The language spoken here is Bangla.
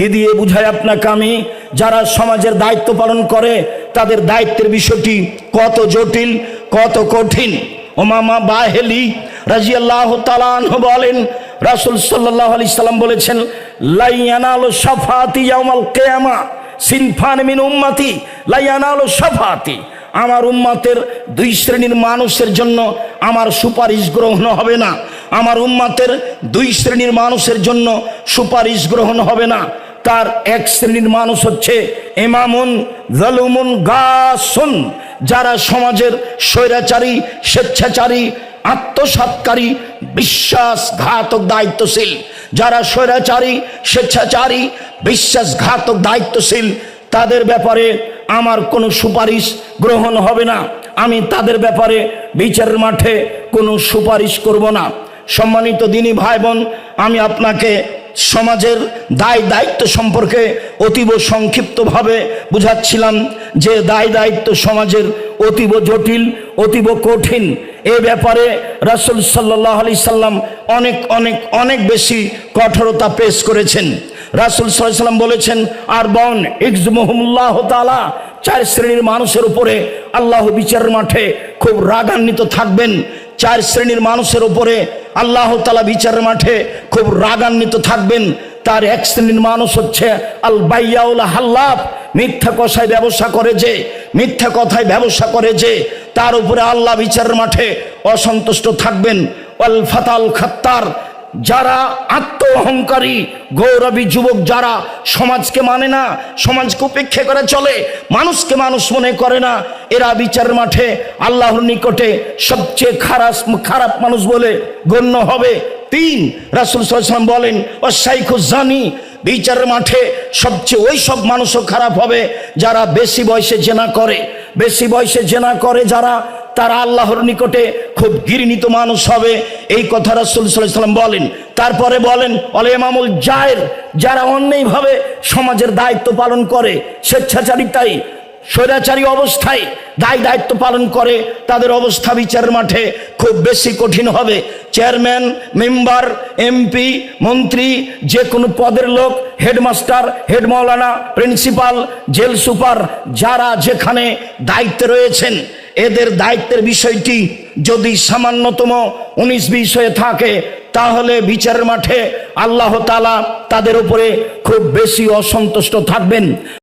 কি দিয়ে বুঝাই আপনাকে আমি? যারা সমাজের দায়িত্ব পালন করে, তাদের দায়িত্বের বিষয়টি কত জটিল, কত কঠিন। ওমামা বাহেলি রাজিয়াল্লাহ তালান বলেন, রাসুল সাল্লাহ আলি সাল্লাম বলেছেন, লাইয়ানাল সাফাতি ইয়ামাল কেয়ামা, সিনফান মিন উম্মাতি, লাইয়ানাল সাফাতি আমার উম্মাতের দুই শ্রেণির মানুষের জন্য আমার সুপারিশ গ্রহণ হবে না। আমার উম্মাতের দুই শ্রেণির মানুষের জন্য সুপারিশ গ্রহণ হবে না। তার এক শ্রেণির মানুষ হচ্ছে এমামুন জলুমুন গাসুন, যারা সমাজের স্বৈরাচারী, স্বেচ্ছাচারী আত্মসাতকারী বিশ্বাসঘাতক, দায়িত্বশীল। যারা স্বৈরাচারী, স্বেচ্ছাচারী, বিশ্বাসঘাতক, দায়িত্বশীল, তাদের ব্যাপারে আমার কোনো সুপারিশ গ্রহণ হবে না। আমি তাদের ব্যাপারে বিচারের মাঠে কোনো সুপারিশ করব না। সম্মানিত দিনী ভাই বোন আমি আপনাকে সমাজের দায় দায়িত্ব সম্পর্কে অতীব সংক্ষিপ্তভাবে বুঝাচ্ছিলাম যে দায় দায়িত্ব সমাজের অতীব জটিল, অতীব কঠিন। এ ব্যাপারে রাসুল সাল্লাহ আলি সাল্লাম অনেক অনেক অনেক বেশি কঠোরতা পেশ করেছেন। রাসুল সাল্লাম বলেছেন, আর বন ইকজমহমুল্লাহ তালা চার শ্রেণির মানুষের উপরে আল্লাহ বিচার মাঠে খুব রাগান্বিত থাকবেন। চার শ্রেণির মানুষের উপরে আল্লাহ তালা বিচার মাঠে খুব রাগান্বিত থাকবেন। তার এক শ্রেণির মানুষ হচ্ছে আল বাইয়াউল হাল্লাফ। মিথ্যা কথায় ব্যবসা করে যে, মিথ্যা কথায় ব্যবসা করে যে, তার উপরে আল্লাহ বিচারের মাঠে অসন্তুষ্ট থাকবেন। অল ফাতাল খাত্তার যারা আত্ম অহংকারী গৌরবী যুবক যারা সমাজকে মানে না, সমাজকে উপেক্ষা করে চলে, মানুষকে মানুষ মনে করে না, এরা বিচারের মাঠে, আল্লাহর নিকটে সবচেয়ে খারাপ খারাপ মানুষ বলে গণ্য হবে। তিন, রাসুল সাল্লাম বলেন ও জানি বিচারের মাঠে সবচেয়ে ওই সব মানুষও খারাপ হবে যারা বেশি বয়সে জেনা করে। বেশি বয়সে জেনা করে যারা, তারা আল্লাহর নিকটে খুব ঘৃণিত মানুষ হবে। এই কথা রাসুল সাল্লাম বলেন। তারপরে বলেন, অলে মামুল জায়ের, যারা অন্যায়ভাবে সমাজের দায়িত্ব পালন করে স্বেচ্ছাচারিতাই স্বৈরাচারী অবস্থায় দায় দায়িত্ব পালন করে, তাদের অবস্থা বিচারের মাঠে খুব বেশি কঠিন হবে। চেয়ারম্যান, মেম্বার, এমপি, মন্ত্রী যে কোনো পদের লোক, হেডমাস্টার হেড মৌলানা প্রিন্সিপাল, জেল সুপার, যারা যেখানে দায়িত্বে রয়েছেন, এদের দায়িত্বের বিষয়টি যদি সামান্যতম উনিশ বিশ হয়ে থাকে, তাহলে বিচারের মাঠে আল্লাহ তালা তাদের উপরে খুব বেশি অসন্তুষ্ট থাকবেন।